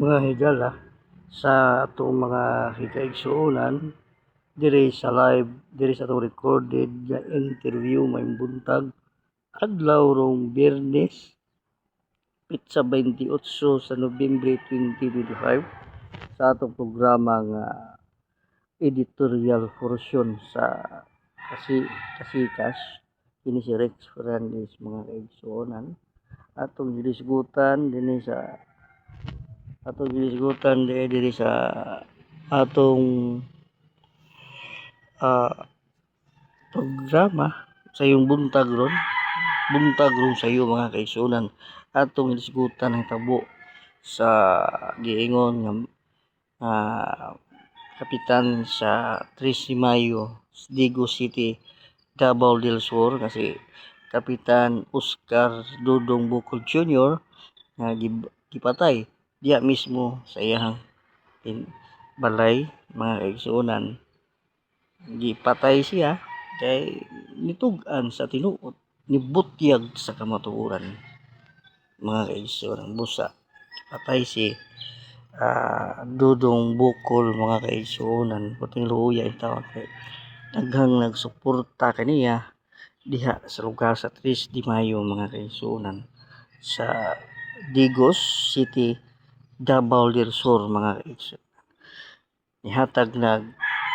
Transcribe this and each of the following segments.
mga higala sa atong mga hikaigsuonan diri sa live diri sa atong recorded nga interview may buntag adlaw rong Biyernes pitsa 28 sa Nobyembre 2025 sa atong programa nga editorial portion sa kasi kasikas. Kini si Rex Fernandez mga kaigsuonan. Atong gilisgutan dinhi sa atong gilisgutan diri diri sa atong ah, programa sa iyong buntag ron buntag ron sa iyo mga kaigsuonan atong gilisgutan ang tabo sa giingon nga ah, kapitan sa 13 Mayo Digo City Davao del Sur kasi Kapitan Oscar Dudong Bukol Jr. nga gipatay diya mismo sa iyang balay mga kaigsuonan. Gipatay siya kay nitug-an sa tinuod nibutyag sa kamatuoran mga kaigsuonan. Busa patay si ah, Dudong Bukol mga kaigsuonan. Puting luya ang tawag. Kay daghang nagsuporta kaniya diha sa lugar sa 3 de Mayo mga kaigsuonan. Sa Digos City Davao del Sur mga kaigsuonan nihatag nag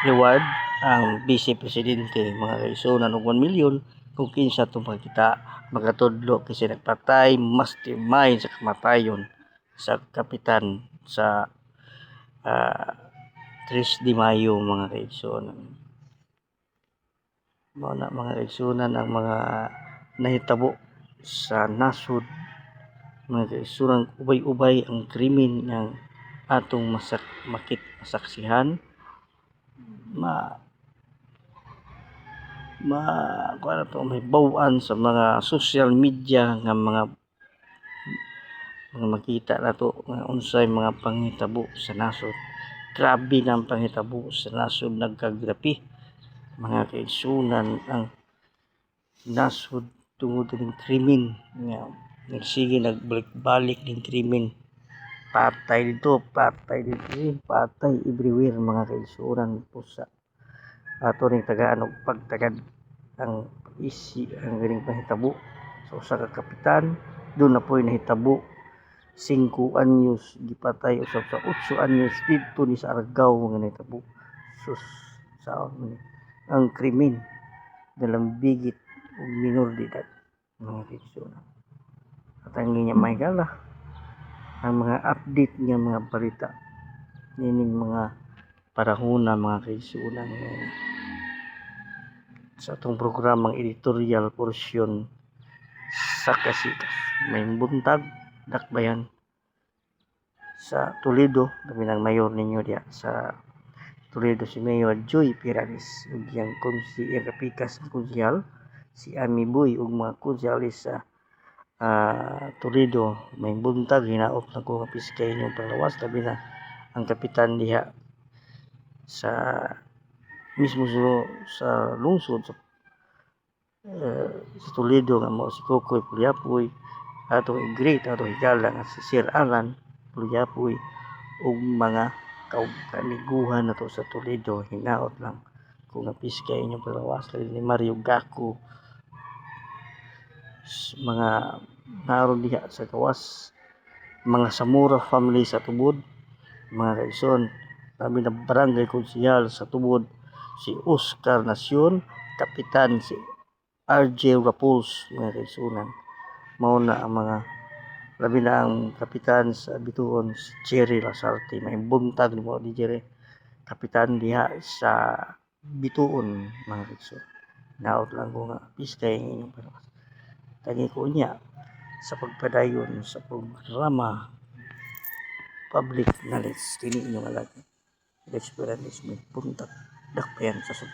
reward ang Vice Presidente mga kaigsuonan og 1 million kung kinsa itong pagkita magatudlo kasi nagpatay mastermind sa kamatayon sa kapitan sa ah, 3 de Mayo mga kaigsuonan mao na mga kaigsuonan ang mga nahitabo sa nasud mga kaigsuonan ubay-ubay ang krimen ng atong masak makit masaksihan. Ma ma kuan to may baw-an sa mga social media nga mga mga makita nato nga unsay mga panghitabo sa nasod. Grabe ang panghitabo sa nasod nagkagrapi. Mga kaigsunan ang nasod tungod ning krimen nga nagsige nagbalik-balik ning krimen patay dito patay dito patay everywhere mga kaigsunan pusa. Ato ning tagaan og pagtagad ang isi ang ganing panghitabo sa usa ka kapitan. Doon na po'y nahitabo. 5 anyos gipatay usab sa 8 anyos dito ni sa Argao nga nahitabo. Sus sa ang krimen dalang bigit ug minor de edad mga kaigsunan at ang inya mahigala ang mga update nga mga balita nining mga parahuna mga kaigsunan sa atong programang editorial portion sa kasikas may buntag dakbayan. Sa Toledo labi ng mayor ninyo diya. Sa Toledo si Mayor Joy Piranis ug yang konsi yang kapikas ang konsyal si Ami Boy ug mga konsyales sa ah, Toledo may buntag hinaot na ko nga piskay inyong panglawas labi na ang kapitan diha sa mismo sa, sa lungsod sa eh, sa Toledo nga mao si Kokoy Pulyapoy atong great atong higala nga si Sir Alan Pulyapoy ug mga kaug kaniguhan nato sa Toledo hinaot lang kung napiskay inyong palawas ni Mario s- mga naroon diha sa gawas mga Samura family sa tubod mga kaigsoon labi na barangay konsehal sa tubod si Oscar Nacion kapitan si RJ Rapols mga kaigsunan mao ang mga labi na ang kapitan sa Bituon si Jerry Lasarte may buntag ni mo di Jerry kapitan diha sa Bituon mga kaigsunan naot lang ko nga piskay ang inyong tangi ko niya sa pagpadayon sa programa public knowledge. Kini inyong alagay Experience may puntak dakpayan sa sub